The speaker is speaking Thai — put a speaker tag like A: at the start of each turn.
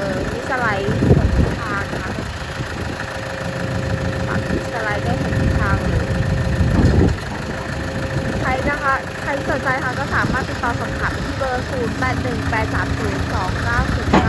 A: อมิสไลด์หกทิศทางนะคะสามมิสไลด์ได้หกทิศทางเลยใครนะคะ ใครสนใจค่ะก็สามารถติดต่อสอบถามที่เบอร์ 0 8 1 8 3 0 2 9 0